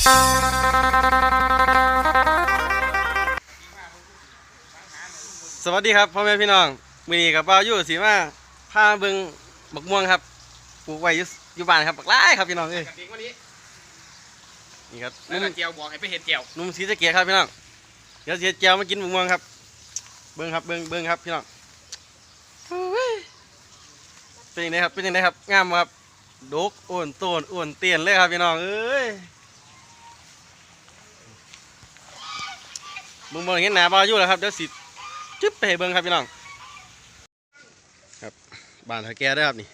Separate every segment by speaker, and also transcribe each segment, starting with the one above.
Speaker 1: สวัสดีครับพ่อแม่พี่น้องมือนี้กับเป้าอยู่สีมาพาเบิงบักม่วงครับปลูกไว้อยู่อยู่บ้านครับบักไล่ครับพี่น้องเอ้ย
Speaker 2: กับเด็กวันนี้
Speaker 1: นี่ครับ
Speaker 2: แล้ว
Speaker 1: นุ่
Speaker 2: ก็
Speaker 1: ม
Speaker 2: เจียวบอกให้ไปเห็ดเจียว
Speaker 1: นุ่มสีสะเกียครับพี่น้องเดี๋ยวเสียเจียวมากินบักม่วงครับ เบิ้งครับเบิ้งเบิ้งครับพี่น้องโอ้ยเป็นยังไงครับเป็นยังไงครับงามบ่ครับดกอ้วนโตนอ้วนเตียนเลยครับพี่น้องเอ้ย เบิ่งเบิ่งเห็นหน้าเป้าอยู่แล้วครับเดี๋ยวสิจึ๊บไปให้เบิ้งครับพี่น้องครับบ้านเฒ่าแก่เด้ครับนี่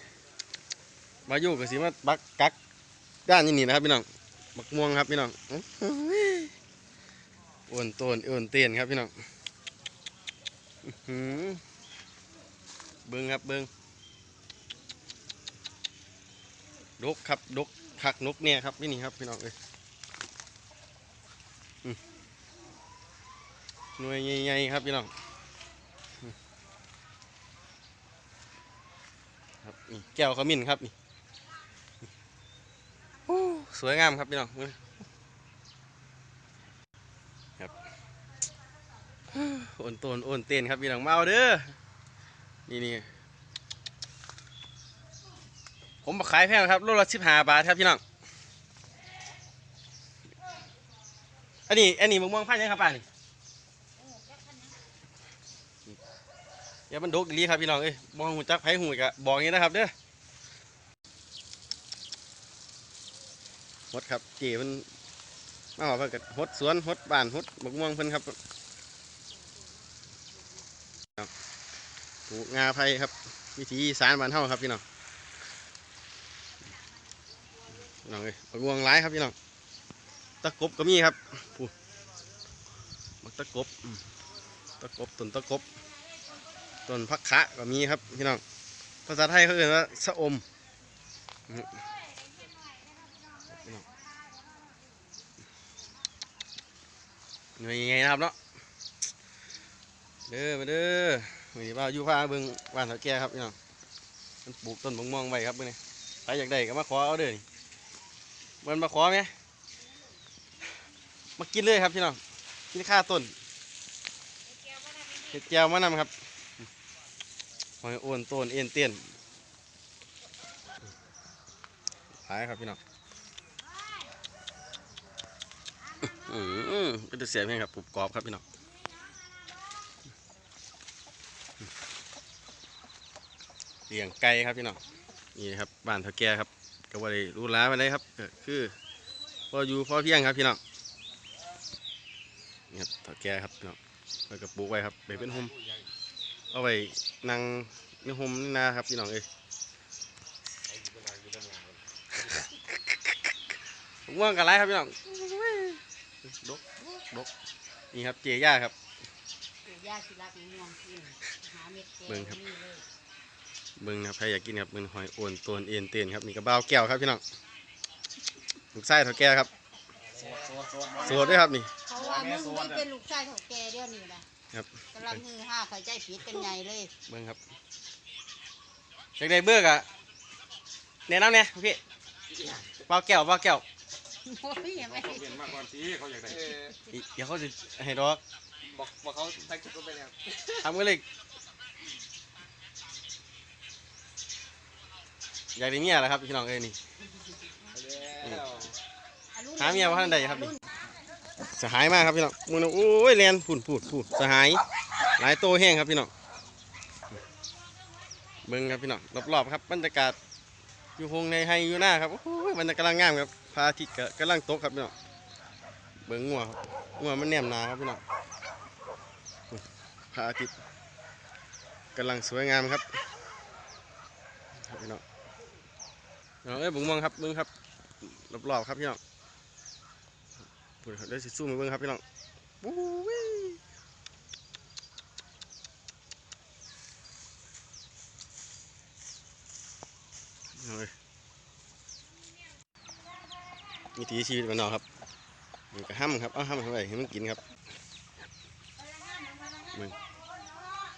Speaker 1: มาอยู่กับสิมาบักกักด้านนี้นี่นะครับพี่น้องบักม่วงครับพี่น้องอื้อหืออ้วนโตนอ้วนเตียนครับพี่น้องเบิ้งครับเบิ้งดกครับดกคักนกเนี่ยครับนี่นี่ครับพี่น้องเอ้ยอื้อ หน่วยใหญ่ๆครับพี่น้องครับนี่แก้วขมิ้นครับนี่โอ้สวยงามครับพี่น้องครับโอนโตนโอนเต้นครับพี่น้องมาเอาเด้อนี่นี่ผมมาขายแพงครับโลละสิบห้าบาทครับพี่น้องอันนี้อันนี้มะม่วงพันธุ์ยังครับป้านี่ อย่ามันดกดีครับพี่น้องเอ้ยบองหูจักไผหูกะบอกงนี้นะครับเด้อฮดครับเจมันมาว่าเพิ่นก็ฮดสวนฮดบ้านฮดบักม่วงเพิ่นครับครับปลูกงาไผ่ครับ วิธีสารบ้านเฮาครับพี่น้องพี่น้องเอ้ยบักม่วงหลายครับพี่น้องตะกบก็มีครับพูบักตะกบตะกบต้นตะกบ ต้นพักขะก็มีครับพี่น้องภาษาไทยเขาเรียกว่าสะอมหน่วยยังไงนะครับเนาะเด้อมาเด้อมือนี้ว่าอยู่พาเบิ่งบ้านเฒ่าแก่ครับพี่น้องมันปลูกต้นบงม่วงไว้ครับเบิ่งนี่ใครอยากได้ก็มาขอเอาเด้อนี่มันมาขอไหมมากินเลยครับพี่น้องกินข้าต้นเห็ดแก้วมานำครับ หอยโอนต้นเอ็นเตี้ยนขายครับพี่น้องอืมก็จะเสียบแห้งครับกรุบกรอบครับพี่น้องเลี้ยงไก่ครับพี่น้องนี่ครับบ้านเฒ่าแก่ครับก็ว่าได้รู้ล้าไปเลยครับคือพออยู่พอเพียงครับพี่น้องนี่ครับเฒ่าแก่ครับพี่น้องแล้วก็ปลูกไว้ครับไปเป็นโฮม เอาไว้นั่งในโฮมนี่นะครับพี่น้องเอ้ยผมว่างกันไรครับพี่น้องดกดกนี่ครับเจีย่าครับ
Speaker 3: ปลูกหญ้าสิรักมะม่วงกินหาเม็ดแกง
Speaker 1: เบิ่งครับ
Speaker 3: นี่เลย
Speaker 1: เบิ้งนะครับใครอยากกินครับมันหอยโอนตัวเอ็นเตียนครับนี่กระเบ้าวแก้วครับพี่น้องลูกไส้เท่าแก่ครับโสดด้วยครับนี่
Speaker 3: เขาว่ามึงไม่เป็นลูกชายของแกเดี๋ยวนี้นะ ครับกำลังฮือห้าเขาใจผิดกันใหญ่เลย
Speaker 1: เบิ้งครับอยากได้เบิกอะแนะนำเนี่ยพี่เบ้าวแก้วเบ้าวแก้ว
Speaker 3: โอ้ยยังไม่
Speaker 2: เขาเปลี่ยนมากก่อนสิเขาอยากได้
Speaker 1: อีเดี๋ยวเขาจะให้ดอก
Speaker 2: บอกบอกเขาทักชุดก็ไปแล้ว
Speaker 1: ทำกันเลยอยากได้เมียแล้วครับพี่น้องเอ้ยนี่หาเมียว่าท่านใดครับนี่ สหายมากครับพี่น้องมึงนะโอ้ยแลนพูนพูดพูดสหาย หลายโตแห้งครับพี่น้องเบิ่งครับพี่น้องรอบๆครับบรรยากาศอยู่หงในไฮอยู่หน้าครับโอ้ยบรรยากาศกำลังงามครับพระอาทิตย์กำลังตกครับพี่น้องเบิ่งงัวครับงัวมันแนมนาครับพี่น้องพระอาทิตย์กำลังสวยงามครับครับพี่น้องพี่น้อเอ้ยบิ่งมองครับเบิ่งครับรอบๆครับพี่น้อง พูดครับเดี๋ยวสิสู้มาเบิ่งครับพี่น้องบู๊วิเอาเลยวิถีชีวิตมันเนาะครับมันก็ห้ำครับ เอาห้ำเข้าไปให้มันกินครับมึง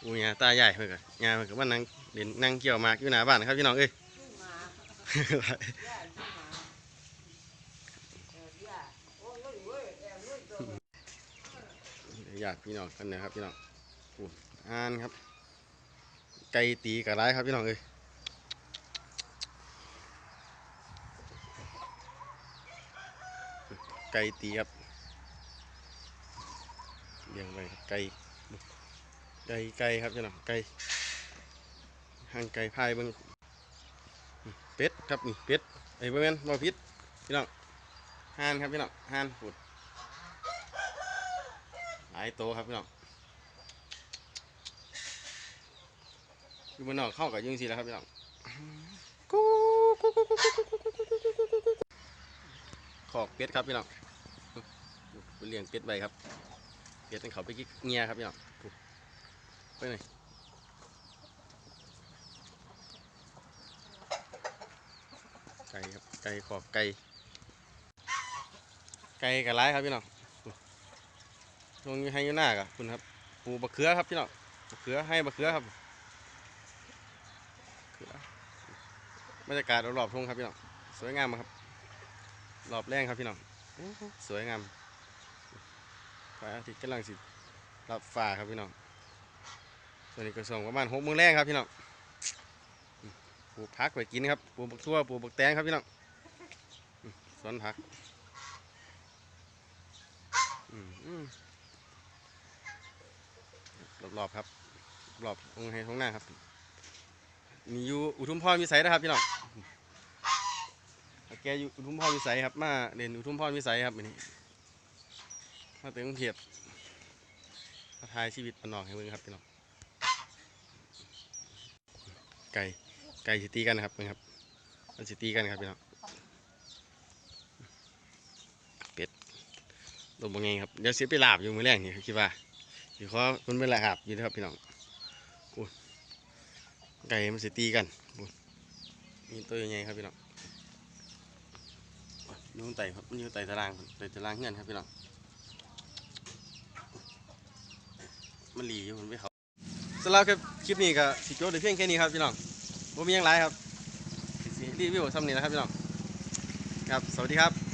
Speaker 1: อูยาตาใหญ่เพื่อนกันยาเพื่อนก็ว่านั่งเด่นนั่งเกี่ยวหมากอยู่หน้าบ้านครับพี่น้องเอ้ย
Speaker 3: โอ้
Speaker 1: ญาติพี่น้องกันนะครับพี่น้องอู้อ่านครับ ไก่ตีกระไรครับพี่น้องเอ้ยไก่ตีครับเลี้ยงไว้ครับไก่ไก่ไก่ครับพี่น้องไก่ห่างไก่พายเบิ่งเป็ดครับนี่เป็ดไอ้เบิ่งแม่นบ่ผิดพี่น้องห่านครับพี่น้องห่านปุดายโตครับพี่น้องอยู่บนน้องเข้ากับยุ่งสิแล้วครับพี่น้องขอกเป็ดครับพี่น้องไปเลี้ยงเป็ดไปครับเป็ดเป็นเขาไปกิ๊กเงียครับพี่น้องไปไหนไก่ครับไก่ขอกไก่ไก่กระไรครับพี่น้อง ตรงนี้ให้อยูหน้ากะคุณครับปูบะเขือครับพี่น้องบะเขือให้บะเขือครับบรรยากาศรอบๆทุ่งครับพี่น้องสวยงามครับรอบแรงครับพี่น้องสวยงามพระอาทิตย์กำลังสิรับฟ้าครับพี่น้องตอนนี้ก็ส่งประมาณหกโมงแรงครับพี่น้องอืมปลูกผักไปกินครับปูกบักทั่วปูกบักแตงครับพี่น้องสวนผักอืมอืม รอบๆครับ รอบตรงให้ตรงหน้าครับ มีอยู่อุทุมพรวิสัยนะครับพี่น้องแกอยู่อุทุมพรวิสัยครับ มาเรียนอุทุมพรวิสัยครับนนี้มาถึงกรุงเทพมาทายชีวิตปนนอกให้เบิ่งครับพี่น้องไก่ไก่สิตีกันนะครับเบิ่งครับมันสิตีกันครับพี่น้องเป็ดตัวบางไงครับเดี๋ยวเสียไปลาบอยู่มือแรกนี่คิดว่า สิขอมันเป็นลาบอยู่นะครับพี่น้องไก่มันสิตีกันมีตัวใหญ่ๆครับพี่น้องอยู่ข้างใต้ครับมันอยู่ใต้ตารางใต้ตารางเงื่อนครับพี่น้องมันหลีอยู่มันไปเขาสำหรับคคลิปนี้ก็สิโจ้ได้เพียงแค่นี้ครับพี่น้องบ่มียังหลายครับรีวิวซ้ำนี้นะครับพี่น้องครับ สวัสดีครับ